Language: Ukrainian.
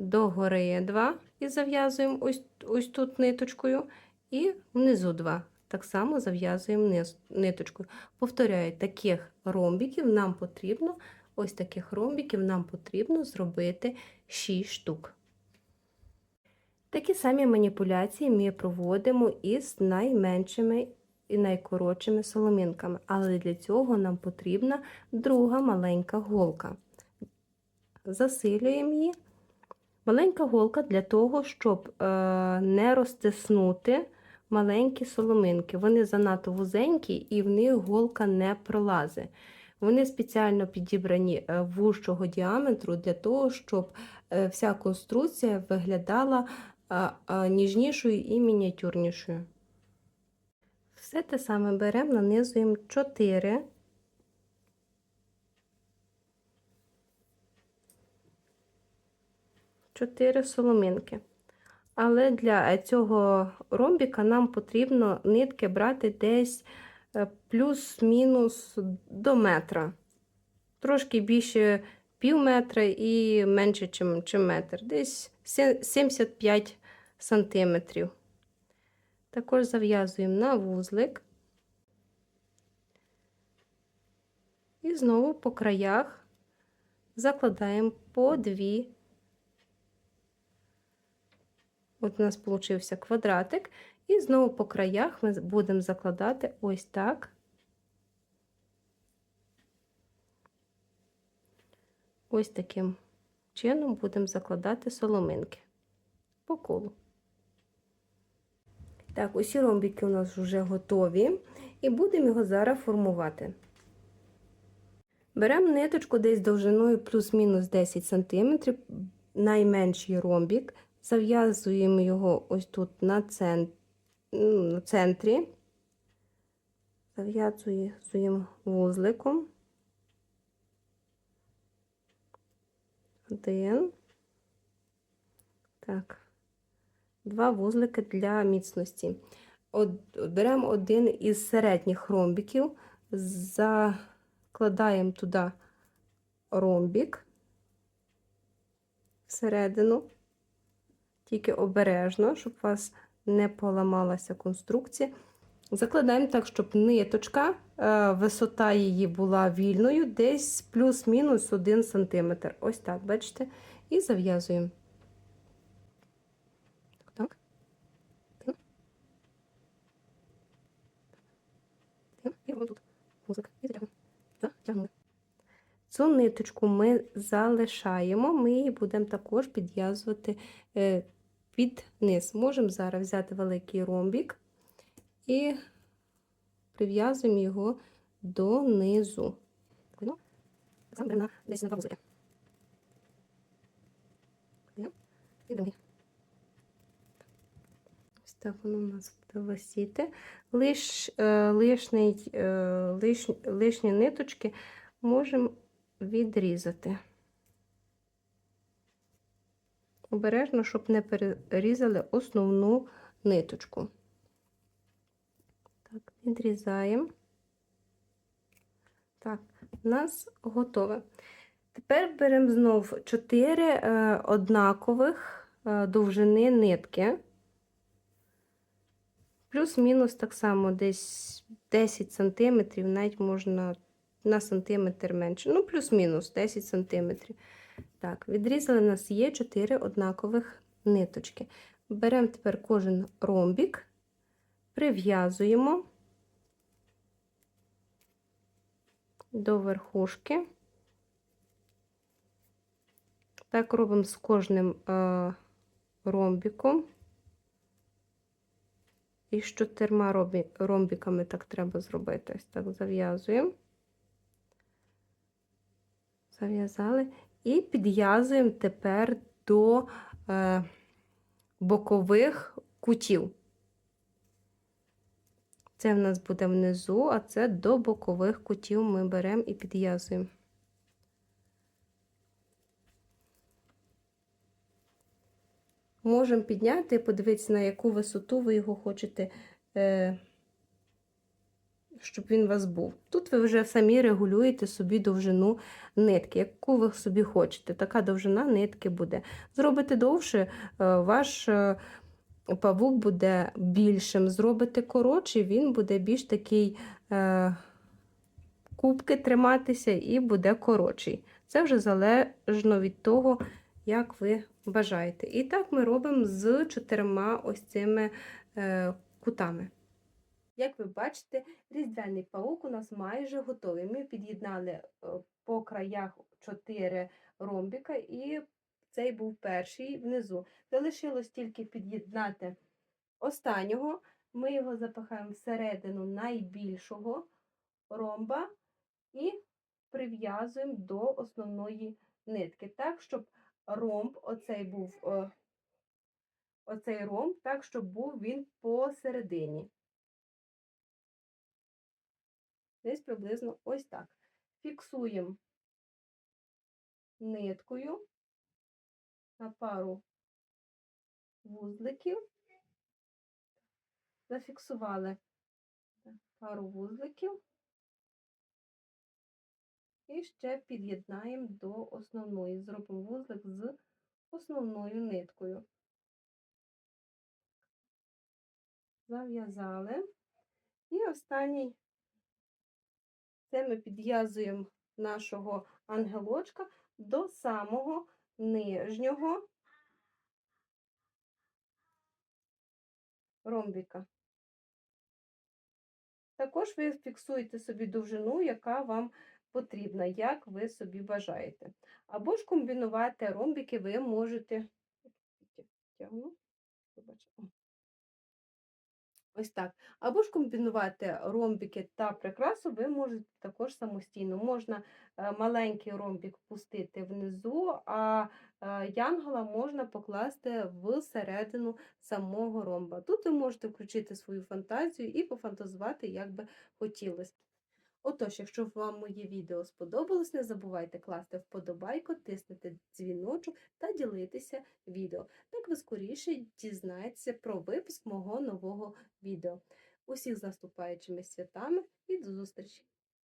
догори 2 і зав'язуємо ось, ось тут ниточкою, і внизу 2. Так само зав'язуємо ниточкою. Повторяю, таких ромбиків нам потрібно, ось таких ромбиків нам потрібно зробити 6 штук. Такі самі маніпуляції ми проводимо із найменшими і найкоротшими соломинками, але для цього нам потрібна друга маленька голка. Засилюємо її. Маленька голка для того, щоб е, не розтиснути маленькі соломинки. Вони занадто вузенькі і в них голка не пролазить. Вони спеціально підібрані е, вужчого діаметру для того, щоб е, вся конструкція виглядала ніжнішою і мініатюрнішою. Все те саме беремо, нанизуємо 4 4 соломинки. Але для цього ромбіка нам потрібно нитки брати десь е, плюс-мінус до метра. Трошки більше пів метра і менше, чим, чим метр. Десь 75 сантиметрів. Також зав'язуємо на вузлик. І знову по краях закладаємо по дві. От у нас получився квадратик, і знову по краях ми будемо закладати ось так. Ось таким чином будемо закладати соломинки по колу. Так, усі ромбики у нас вже готові, і будемо його зараз формувати. Беремо ниточку десь довжиною плюс-мінус 10 см, найменший ромбік, зав'язуємо його ось тут ну, на центрі, зав'язуємо вузликом. Один. Так, два вузлики для міцності. От, беремо один із середніх ромбиків, закладаємо туди ромбик всередину, тільки обережно, щоб у вас не поламалася конструкція. Закладаємо так, щоб ниточка, е, висота її була вільною, десь плюс-мінус 1 см. Ось так, бачите? І зав'язуємо. Так. Так. І робимо. Цю ниточку ми залишаємо, ми її будемо також підв'язувати е, під низ. Можемо зараз взяти великий ромбік і прив'язуємо його донизу. Беремо. Ось так воно у нас буде висіти. Лиш, е, лишний, е, лиш, лишні ниточки можемо відрізати. Обережно, щоб не перерізали основну ниточку. Так, відрізаємо. Так, у нас готове. Тепер беремо знов 4 е, однакових е, довжини нитки. Плюс-мінус так само десь 10 см, навіть можна на сантиметр менше. Ну, плюс-мінус 10 см. Так, відрізали у нас є 4 однакових ниточки. Беремо тепер кожен ромбік, прив'язуємо до верхушки. Так робимо з кожним е, ромбіком. І з чотирма ромбі, ромбіками так треба зробити. Ось так зав'язуємо. Зав'язали. І підв'язуємо тепер до е, бокових кутів. Це в нас буде внизу, а це до бокових кутів ми беремо і підв'язуємо. Можемо підняти і подивитися, на яку висоту ви його хочете, е, щоб він у вас був. Тут ви вже самі регулюєте собі довжину нитки, яку ви собі хочете. Така довжина нитки буде. Зробите довше, е, ваш е, павук буде більшим. Зробите коротший, він буде більш такий е, кубки триматися і буде коротший. Це вже залежно від того, як ви бажаєте. І так ми робимо з чотирма ось цими кутами. Як ви бачите, різдвяний паук у нас майже готовий. Ми під'єднали е, по краях 4 ромбіка, і цей був перший внизу. Залишилось тільки під'єднати останнього. Ми його запихаємо всередину найбільшого ромба і прив'язуємо до основної нитки, так, щоб ромб, оцей був е, оцей ромб, так, щоб був він посередині. Десь приблизно ось так. Фіксуємо ниткою на пару вузликів. Зафіксували пару вузликів. І ще під'єднаємо до основної. Зробимо вузлик з основною ниткою. Зав'язали. І останній це ми підв'язуємо нашого ангелочка до самого нижнього ромбіка. Також ви фіксуєте собі довжину, яка вам потрібна, як ви собі бажаєте. Або ж комбінувати ромбики ви можете. Тягну. Ось так. Або ж комбінувати ромбики та прикрасу ви можете також самостійно. Можна е, маленький ромбік пустити внизу, а е, янгола можна покласти всередину самого ромба. Тут ви можете включити свою фантазію і пофантазувати, як би хотілося. Отож, якщо вам моє відео сподобалось, не забувайте класти вподобайку, тиснути дзвіночок та ділитися відео. Так ви скоріше дізнаєтеся про випуск мого нового відео. Усіх з наступаючими святами і до зустрічі!